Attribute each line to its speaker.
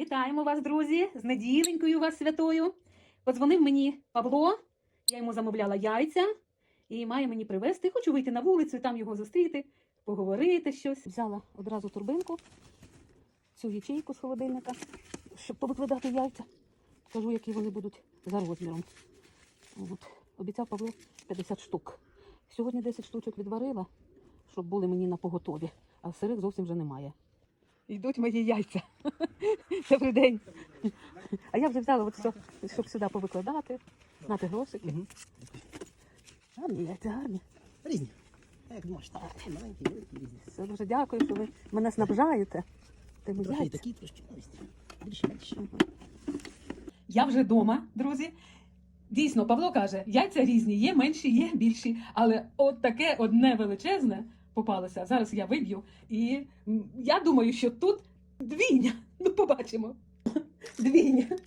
Speaker 1: Вітаємо вас, друзі, з неділенькою вас святою. Подзвонив мені Павло, я йому замовляла яйця і має мені привезти. Хочу вийти на вулицю, там його зустріти, поговорити щось. Взяла одразу турбинку, цю ячейку з холодильника, щоб повикладати яйця. Кажу, які вони будуть за розміром. От. Обіцяв Павло 50 штук. Сьогодні 10 штучок відварила, щоб були мені на поготові, а сирих зовсім вже немає. Йдуть мої яйця. Добрий день. А я вже взяла от все, щоб сюди повикладати. Знати грошики. Гарні яйця, гарні.
Speaker 2: Різні. Як думаєш, так, маленькі, великі, різні.
Speaker 1: Все дуже дякую, що ви мене снабжаєте. Тими
Speaker 2: Трохи
Speaker 1: яйця.
Speaker 2: такі, трошки більше, менше.
Speaker 1: Я вже вдома, друзі. Дійсно, Павло каже, яйця різні, є менші, є більші. Але от таке одне величезне попалося. Зараз я виб'ю. І я думаю, що тут двійня. Ну, побачимо. Двійня.